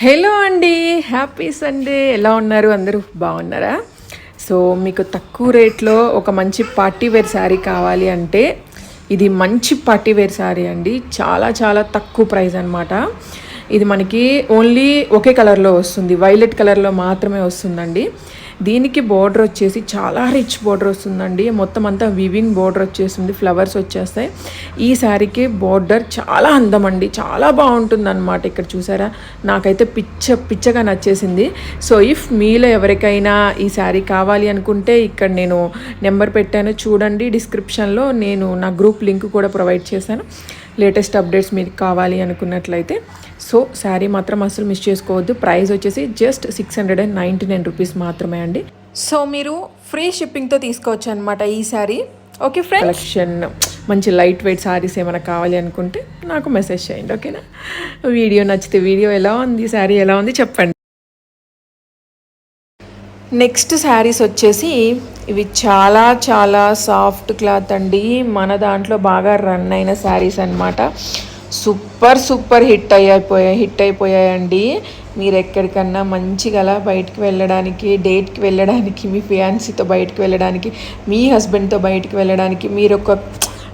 Hello అండి happy Sunday. ఎలా ఉన్నారు? అందరూ బాగున్నారా? సో మీకు తక్కువ రేట్లో ఒక మంచి పార్టీ వేర్ శారీ కావాలి అంటే ఇది మంచి పార్టీ వేర్ శారీ అండి. చాలా చాలా తక్కువ ప్రైస్ అనమాట ఇది మనకి ఓన్లీ ఒకే కలర్లో వస్తుంది. వైలెట్ కలర్లో మాత్రమే వస్తుందండి. దీనికి బోర్డర్ వచ్చేసి చాలా రిచ్ బోర్డర్ వస్తుందండి. మొత్తం అంతా వివింగ్ బోర్డర్ వచ్చేసింది ఫ్లవర్స్ వచ్చేస్తాయి. ఈ శారీకి బోర్డర్ చాలా అందం అండి చాలా బాగుంటుంది అనమాట ఇక్కడ చూసారా? నాకైతే పిచ్చ పిచ్చగా నచ్చేసింది. సో ఇఫ్ మీలో ఎవరికైనా ఈ శారీ కావాలి అనుకుంటే ఇక్కడ నేను నెంబర్ పెట్టాను. చూడండి డిస్క్రిప్షన్లో నేను నా గ్రూప్ లింక్ కూడా ప్రొవైడ్ చేశాను. లేటెస్ట్ అప్డేట్స్ మీకు కావాలి అనుకున్నట్లయితే. సో శారీ మాత్రం అసలు మిస్ చేసుకోవద్దు. ప్రైస్ వచ్చేసి just six hundred and ninety nine rupees మాత్రమే అండి. సో మీరు ఫ్రీ షిప్పింగ్తో తీసుకోవచ్చు అనమాట ఈ శారీ. ఓకే ఫ్రెండ్ కలెక్షన్ మంచి లైట్ వెయిట్ శారీస్ ఏమైనా కావాలి అనుకుంటే నాకు మెసేజ్ చేయండి ఓకేనా? వీడియో నచ్చితే వీడియో ఎలా ఉంది శారీ ఎలా ఉంది చెప్పండి. నెక్స్ట్ శారీస్ వచ్చేసి ఇవి చాలా చాలా సాఫ్ట్ క్లాత్ అండి. మన దాంట్లో బాగా రన్ అయిన శారీస్ అనమాట సూపర్ సూపర్ హిట్ అయిపోయాయి హిట్ అయిపోయాయండి. మీరు ఎక్కడికన్నా మంచిగా అలా బయటికి వెళ్ళడానికి డేట్కి వెళ్ళడానికి మీ ఫియాన్సీతో బయటకు వెళ్ళడానికి మీ హస్బెండ్తో బయటకు వెళ్ళడానికి మీరు ఒక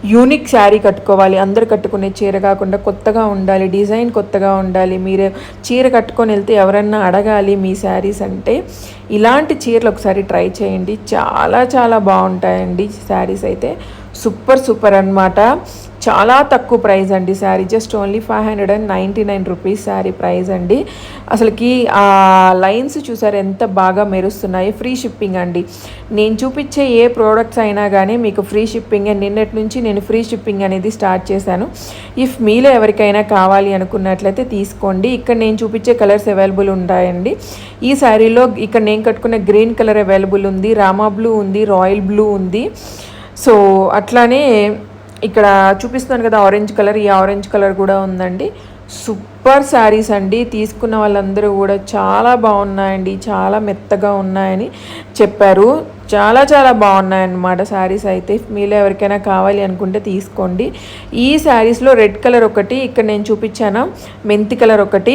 యూనిక్ శారీ కట్టుకోవాలి. అందరు కట్టుకునే చీర కాకుండా కొత్తగా ఉండాలి. డిజైన్ కొత్తగా ఉండాలి. మీరు చీర కట్టుకొని వెళ్తే ఎవరన్నా అడగాలి మీ శారీస్ అంటే ఇలాంటి చీరలు ఒకసారి ట్రై చేయండి. చాలా చాలా బాగుంటాయండి శారీస్ అయితే. సూపర్ సూపర్ అనమాట చాలా తక్కువ ప్రైస్ అండి sari. Just only five hundred and ninety nine rupees sari price అండి. అసలుకి ఆ లైన్స్ చూసారు ఎంత బాగా మెరుస్తున్నాయి. ఫ్రీ షిప్పింగ్ అండి. నేను చూపించే ఏ ప్రోడక్ట్స్ అయినా కానీ మీకు ఫ్రీ షిప్పింగ్ నిన్నటి నుంచి నేను ఫ్రీ షిప్పింగ్ అనేది స్టార్ట్ చేశాను. ఇఫ్ మీలో ఎవరికైనా కావాలి అనుకున్నట్లయితే తీసుకోండి. ఇక్కడ నేను చూపించే కలర్స్ అవైలబుల్ ఉంటాయండి. ఈ శారీలో ఇక్కడ నేను కట్టుకున్న గ్రీన్ కలర్ అవైలబుల్ ఉంది రామా బ్లూ ఉంది రాయల్ బ్లూ ఉంది. సో అట్లానే ఇక్కడ చూపిస్తున్నాను కదా ఆరెంజ్ కలర్ ఈ ఆరెంజ్ కలర్ కూడా ఉందండి. సూపర్ శారీస్ అండి. తీసుకున్న వాళ్ళందరూ కూడా చాలా బాగున్నాయండి. చాలా మెత్తగా ఉన్నాయని చెప్పారు. చాలా చాలా బాగున్నాయన్నమాట శారీస్ అయితే. మీలో ఎవరికైనా కావాలి అనుకుంటే తీసుకోండి. ఈ శారీస్లో రెడ్ కలర్ ఒకటి ఇక్కడ నేను చూపించాను. మెంతి కలర్ ఒకటి.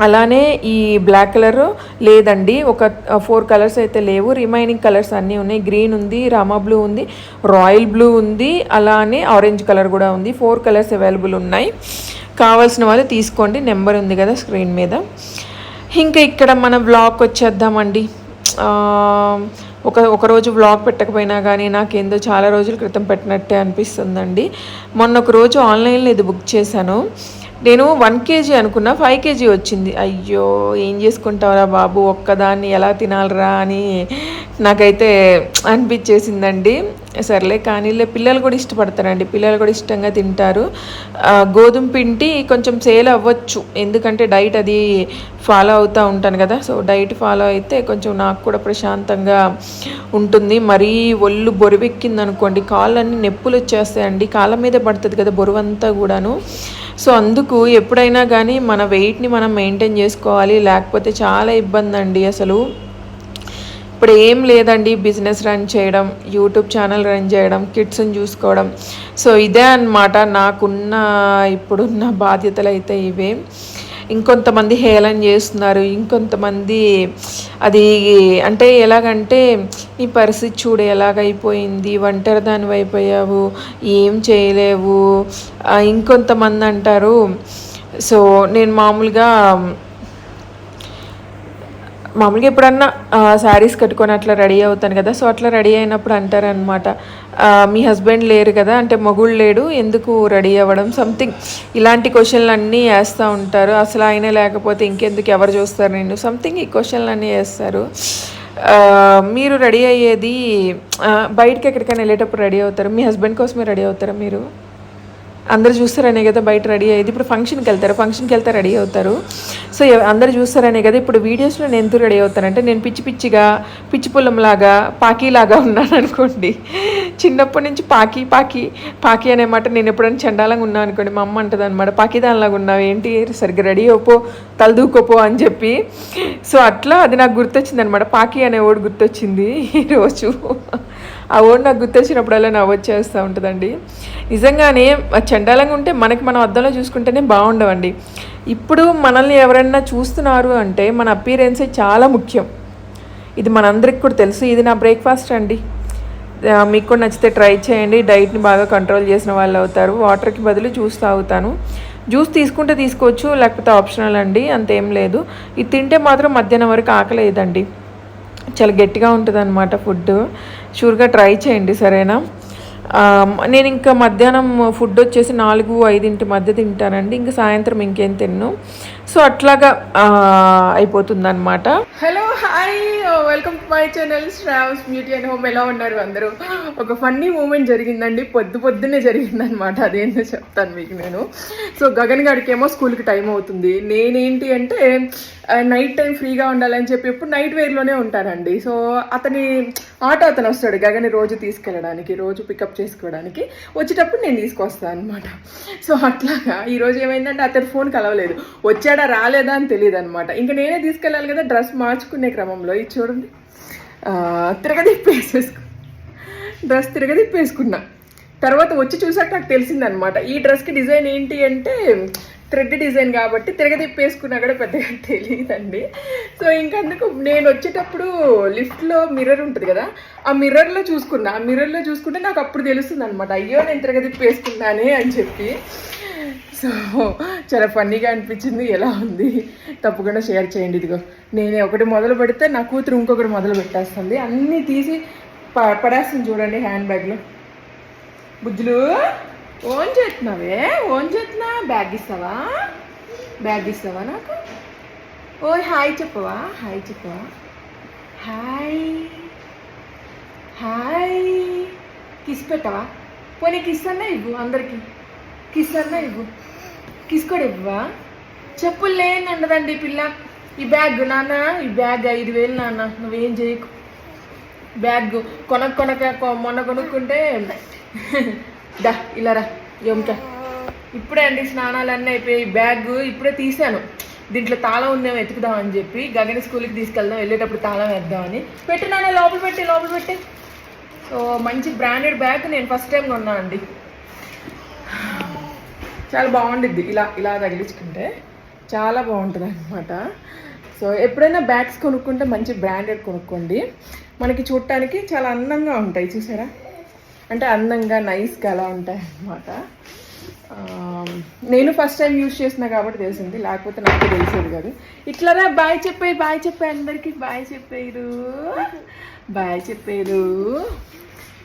అలానే ఈ బ్లాక్ కలర్ లేదండి. ఒక ఫోర్ కలర్స్ అయితే లేవు. రిమైనింగ్ కలర్స్ అన్నీ ఉన్నాయి. గ్రీన్ ఉంది రామా బ్లూ ఉంది రాయల్ బ్లూ ఉంది అలానే ఆరెంజ్ కలర్ కూడా ఉంది. ఫోర్ కలర్స్ అవైలబుల్ ఉన్నాయి. కావాల్సిన వాళ్ళు తీసుకోండి. నెంబర్ ఉంది కదా స్క్రీన్ మీద. ఇంకా ఇక్కడ మన బ్లాగ్ వచ్చేద్దామండి. ఒక ఒకరోజు వ్లాగ్ పెట్టకపోయినా కానీ నాకేందో చాలా రోజుల క్రితం పెట్టినట్టే అనిపిస్తుందండి. మొన్న ఒక రోజు ఆన్లైన్లో ఇది బుక్ చేశాను. నేను వన్ కేజీ అనుకున్నా ఫైవ్ కేజీ వచ్చింది. అయ్యో ఏం చేసుకుంటావురా బాబు? ఒక్కదాన్ని ఎలా తినాలరా అని నాకైతే అనిపించేసిందండి. సర్లే కానీ పిల్లలు కూడా ఇష్టపడతారండి. పిల్లలు కూడా ఇష్టంగా తింటారు. గోధుమ పిండి కొంచెం సేల్ అవ్వచ్చు. ఎందుకంటే డైట్ అది ఫాలో అవుతూ ఉంటాను కదా. సో డైట్ ఫాలో అయితే కొంచెం నాకు కూడా ప్రశాంతంగా ఉంటుంది. మరీ ఒళ్ళు బొరువెక్కింది అనుకోండి కాళ్ళన్నీ నొప్పులు వచ్చేస్తాయండి. కాళ్ళ మీద పడుతుంది కదా బొరువంతా కూడాను. సో అందుకు ఎప్పుడైనా కానీ మన వెయిట్ని మనం మెయింటైన్ చేసుకోవాలి. లేకపోతే చాలా ఇబ్బంది అండి అసలు. ఇప్పుడు ఏం లేదండి బిజినెస్ రన్ చేయడం యూట్యూబ్ ఛానల్ రన్ చేయడం కిడ్స్ని చూసుకోవడం. సో ఇదే అనమాట నాకున్న ఇప్పుడున్న బాధ్యతలు అయితే ఇవే. ఇంకొంతమంది హేళన చేస్తున్నారు ఇంకొంతమంది అది అంటే ఎలాగంటే నీ పరిస్థితి చూడు ఎలాగైపోయింది ఒంటరి దాని అయిపోయావు ఏం చేయలేవు. ఇంకొంతమంది అంటారు. సో నేను మామూలుగా మామూలుగా ఎప్పుడన్నా శారీస్ కట్టుకొని అట్లా రెడీ అవుతాను కదా సో అట్లా రెడీ అయినప్పుడు అంటారనమాట మీ హస్బెండ్ లేరు కదా అంటే మొగుడు లేడు ఎందుకు రెడీ అవ్వడం? సంథింగ్ ఇలాంటి క్వశ్చన్లు అన్నీ వేస్తూ ఉంటారు. అసలు ఆయన లేకపోతే ఇంకెందుకు ఎవరు చూస్తారు నేను సంథింగ్ ఈ క్వశ్చన్లు అన్నీ వేస్తారు మీరు రెడీ అయ్యేది బయటకి ఎక్కడికైనా వెళ్ళేటప్పుడు రెడీ అవుతారు? మీ హస్బెండ్ కోసమే రెడీ అవుతారా మీరు? అందరు చూస్తారనే కదా బయట రెడీ అయ్యేది. ఇప్పుడు ఫంక్షన్కి వెళ్తారు. ఫంక్షన్కి వెళ్తే రెడీ అవుతారు. సో అందరు చూస్తారనే కదా ఇప్పుడు వీడియోస్లో నేను ఎందుకు రెడీ అవుతానంటే నేను పిచ్చి పిచ్చిగా పిచ్చి పొలంలాగా పాకీలాగా ఉన్నాను అనుకోండి చిన్నప్పటి నుంచి పాకి పాకి పాకి అనే మాట నేను ఎప్పుడైనా చండాలంగా ఉన్నాను అనుకోండి మా అమ్మ అంటది అనమాట పాకిదానిలాగా ఉన్నావు ఏంటి? సరిగ్గా రెడీ అయిపో తలదూకోపో అని చెప్పి. సో అట్లా అది నాకు గుర్తొచ్చింది అనమాట పాకి అనే ఓడి గుర్తొచ్చింది ఈరోజు ఆ ఓడి నాకు గుర్తొచ్చినప్పుడల్లా నవ్వు వచ్చేస్తూ ఉంటుందండి. నిజంగానే చండాలంగా ఉంటే మనకి మనం అద్దంలో చూసుకుంటేనే బాగుండవండి. ఇప్పుడు మనల్ని ఎవరైనా చూస్తున్నారు అంటే మన అపీరెన్సే చాలా ముఖ్యం. ఇది మనందరికి కూడా తెలుసు. ఇది నా బ్రేక్ఫాస్ట్ అండి. మీకు కూడా నచ్చితే ట్రై చేయండి. డైట్ని బాగా కంట్రోల్ చేసిన వాళ్ళు అవుతారు. వాటర్కి బదులు జ్యూస్ తాగుతాను. జ్యూస్ తీసుకుంటే తీసుకోవచ్చు లేకపోతే ఆప్షనల్ అండి అంతేం లేదు. ఇది తింటే మాత్రం మధ్యాహ్నం వరకు ఆకలేదండి. చాలా గట్టిగా ఉంటుంది అనమాట ఫుడ్. షూర్గా ట్రై చేయండి సరేనా? నేను ఇంకా మధ్యాహ్నం ఫుడ్ వచ్చేసి నాలుగు ఐదింటి మధ్య తింటానండి. ఇంకా సాయంత్రం ఇంకేం తిన్ను. సో అట్లాగా అయిపోతుంది అనమాట hello hi. Welcome to my channel Sravs beauty and home ఎలా ఉన్నారు అందరూ? ఒక ఫన్నీ మూమెంట్ జరిగిందండి. పొద్దు పొద్దున్నే జరిగిందనమాట అదేంటో చెప్తాను మీకు నేను. సో గగన్ గారికి ఏమో స్కూల్కి టైం అవుతుంది. నేనేంటి అంటే నైట్ టైం ఫ్రీగా ఉండాలని చెప్పి ఎప్పుడు నైట్ వేర్లోనే ఉంటానండి. సో అతని ఆటో అతను వస్తాడు గగని రోజు తీసుకెళ్ళడానికి రోజు పికప్ చేసుకోవడానికి. వచ్చేటప్పుడు నేను తీసుకొస్తాను అనమాట సో అట్లాగా ఈరోజు ఏమైందంటే అతని ఫోన్ కలవలేదు. వచ్చాడా రాలేదా అని తెలియదు అనమాట ఇంకా నేనే తీసుకెళ్ళాలి కదా డ్రెస్ మార్చుకునే క్రమంలో. ఇది చూడండి. ఆ, తిరగదిప్పేసేసుకు డ్రెస్ తిరగదిప్పేసుకున్నా. తర్వాత వచ్చి చూసాక నాకు తెలిసిందనమాట ఈ డ్రెస్కి డిజైన్ ఏంటి అంటే థ్రెడ్ డిజైన్ కాబట్టి తిరగదిప్పేసుకున్నా కూడా పెద్దగా తెలియదండి. సో ఇంకందుకు నేను వచ్చేటప్పుడు లిఫ్ట్లో మిర్రర్ ఉంటుంది కదా ఆ మిర్రర్లో చూసుకున్నా. ఆ మిర్రర్లో చూసుకుంటే నాకు అప్పుడు తెలుస్తుంది అనమాట అయ్యో నేను తిరగదిప్పేసుకున్నానే అని చెప్పి. సో చాలా ఫన్నీగా అనిపించింది. ఎలా ఉంది? తప్పకుండా షేర్ చేయండి. ఇదిగో నేనే ఒకటి మొదలు పెడితే నా కూతురు ఇంకొకటి మొదలు పెట్టేస్తుంది. అన్నీ తీసి ప పడేస్తుంది చూడండి హ్యాండ్ బ్యాగ్లో. బుజ్జులు ఓన్ చేస్తున్నావే? ఓన్ చేస్తున్నా? బ్యాగ్ ఇస్తావా? బ్యాగ్ ఇస్తావా నాకు? ఓ హాయ్ చెప్పవా? హాయ్ చెప్పవా? హాయ్. హాయ్. కిస్ పెట్టవా? పోనీ కిస్ అన్నా ఇవ్వు అందరికి. కిస్ అన్నా ఇవ్వు. కిస్ కూడా ఇవ్వవా చెప్పులు లేని ఉండదండి పిల్ల. ఈ బ్యాగ్ నాన్న ఈ బ్యాగ్ ఐదు వేలు నాన్న. నువ్వేం చేయకు. బ్యాగ్ కొనక కొనక కొ- మొన్న కొనుక్కుంటే దా ఇలా రా యోమిక ఇప్పుడే అండి స్నానాలన్నీ అయిపోయి బ్యాగ్ ఇప్పుడే తీసాను. దీంట్లో తాళం ఉందేమో వెతుకుదాం చెప్పి గగన స్కూల్కి తీసుకెళ్దాం. వెళ్ళేటప్పుడు తాళం వేద్దామని. పెట్టినాను లోపల పెట్టి లోపల పెట్టి. సో మంచి బ్రాండెడ్ బ్యాగ్ నేను ఫస్ట్ టైం కొన్నా అండి చాలా బాగుండిద్ది. ఇలా ఇలా తగిలించుకుంటే చాలా బాగుంటుంది అనమాట సో ఎప్పుడైనా బ్యాగ్స్ కొనుక్కుంటే మంచి బ్రాండెడ్ కొనుక్కోండి. మనకి చూడటానికి చాలా అందంగా ఉంటాయి. చూసారా? అంటే అందంగా నైస్గా అలా ఉంటాయి అన్నమాట నేను ఫస్ట్ టైం యూజ్ చేసిన కాబట్టి తెలిసింది. లేకపోతే నాకు తెలిసేది కాదు. ఇట్లారా బాయ్ చెప్పాయి బాయ్ చెప్పాయి అందరికీ బాయ్ చెప్పారు. బాయ్ చెప్పారు.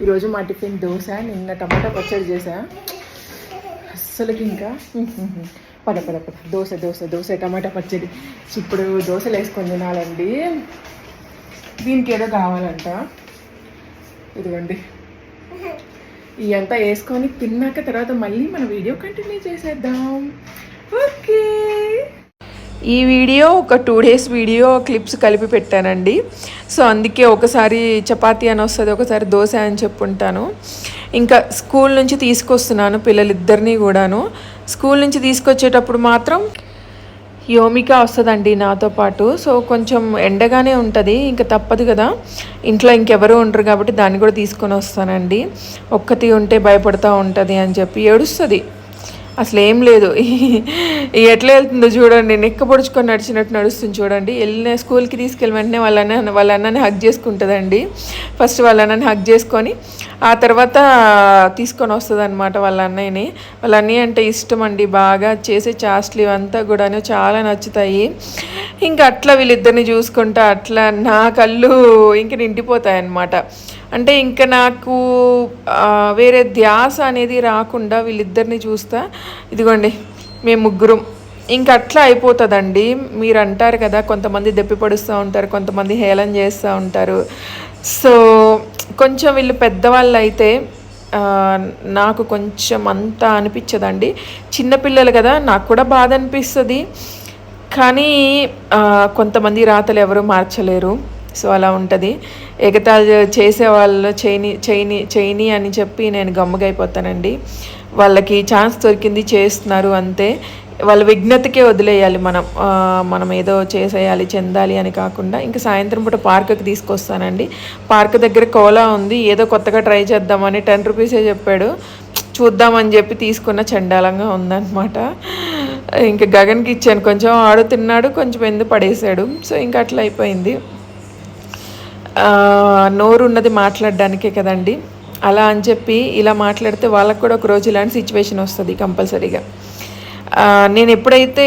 ఈరోజు మా టిఫిన్ దోశ నిన్న టమాటా పచ్చడి చేసా అస్సలకి ఇంకా. పద పద పద. దోశ దోశ దోశ టమాటా పచ్చడి. ఇప్పుడు దోశలు వేసుకొని తినాలండి. దీనికి ఏదో కావాలంట. ఇదిగోండి. ఇవంతా వేసుకొని తిన్నాక తర్వాత మళ్ళీ మన వీడియో కంటిన్యూ చేసేద్దాం. ఓకే. ఈ వీడియో ఒక టూ డేస్ వీడియో క్లిప్స్ కలిపి పెట్టానండి. సో అందుకే ఒకసారి చపాతీ అని వస్తుంది ఒకసారి దోశ అని చెప్పుంటాను. ఇంకా స్కూల్ నుంచి తీసుకొస్తున్నాను పిల్లలిద్దరినీ కూడాను. స్కూల్ నుంచి తీసుకొచ్చేటప్పుడు మాత్రం యోమిక వస్తుందండి నాతో పాటు. సో కొంచెం ఎండగానే ఉంటుంది ఇంకా తప్పదు కదా. ఇంట్లో ఇంకెవరు ఉండరు కాబట్టి దాన్ని కూడా తీసుకొని వస్తానండి. ఒక్కతి ఉంటే భయపడతా ఉంటుంది అని చెప్పి ఏడుస్తుంది. అసలు ఏం లేదు. ఈ ఎట్లా వెళ్తుందో చూడండి. నెక్క పొడుచుకొని నడిచినట్టు నడుస్తుంది చూడండి. వెళ్ళిన స్కూల్కి తీసుకెళ్ళి వెంటనే వాళ్ళ అన్న వాళ్ళ అన్నని హగ్ చేసుకుంటుందండి. ఫస్ట్ వాళ్ళ అన్నని హగ్ చేసుకొని ఆ తర్వాత తీసుకొని వస్తుంది అనమాట వాళ్ళ అన్నయ్యని. వాళ్ళ అన్నయ్య అంటే ఇష్టం అండి. బాగా చేసే చాస్ట్లు ఇవంతా కూడాను చాలా నచ్చుతాయి. ఇంకా అట్లా వీళ్ళిద్దరిని చూసుకుంటా అట్లా నా కళ్ళు ఇంక నిండిపోతాయి అన్నమాట అంటే ఇంకా నాకు వేరే ధ్యాస అనేది రాకుండా వీళ్ళిద్దరిని చూస్తా. ఇదిగోండి మేము ముగ్గురం. ఇంక అట్లా అయిపోతుందండి. మీరు అంటారు కదా కొంతమంది దెప్పిపడుస్తూ ఉంటారు కొంతమంది హేళన చేస్తూ ఉంటారు. సో కొంచెం వీళ్ళు పెద్దవాళ్ళు అయితే నాకు కొంచెం అంతా అనిపించదండి. చిన్నపిల్లలు కదా నాకు కూడా బాధ అనిపిస్తుంది. కానీ కొంతమంది రాతలు ఎవరు మార్చలేరు. సో అలా ఉంటుంది. ఎగతాళి చేసే వాళ్ళు చేయని చేయని చేయని అని చెప్పి నేను గమ్ముగైపోతానండి. వాళ్ళకి ఛాన్స్ దొరికింది చేస్తున్నారు అంతే. వాళ్ళ విఘ్నతకే వదిలేయాలి మనం. మనం ఏదో చేసేయాలి చెందాలి అని కాకుండా ఇంకా సాయంత్రం పూట పార్క్కి తీసుకొస్తానండి. పార్క్ దగ్గర కోలా ఉంది. ఏదో కొత్తగా ట్రై చేద్దామని టెన్ రూపీసే చెప్పాడు. చూద్దామని చెప్పి తీసుకున్న చండాలంగా ఉందన్నమాట. ఇంకా గగన్కి ఇచ్చాను. కొంచెం ఆడు తిన్నాడు కొంచెం ఎందు పడేశాడు సో ఇంకా అట్లా అయిపోయింది. నోరు ఉన్నది మాట్లాడడానికే కదండి. అలా అని చెప్పి ఇలా మాట్లాడితే వాళ్ళకు కూడా ఒక రోజు ఇలాంటి సిచ్యువేషన్ వస్తుంది కంపల్సరీగా. నేను ఎప్పుడైతే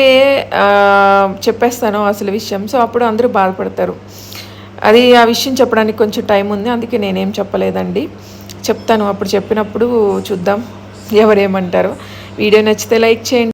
చెప్పేస్తానో అసలు విషయం సో అప్పుడు అందరూ బాధపడతారు. అది ఆ విషయం చెప్పడానికి కొంచెం టైం ఉంది అందుకే నేనేం చెప్పలేదండి. చెప్తాను అప్పుడు చెప్పినప్పుడు చూద్దాం ఎవరేమంటారో. వీడియో నచ్చితే లైక్ చేయండి.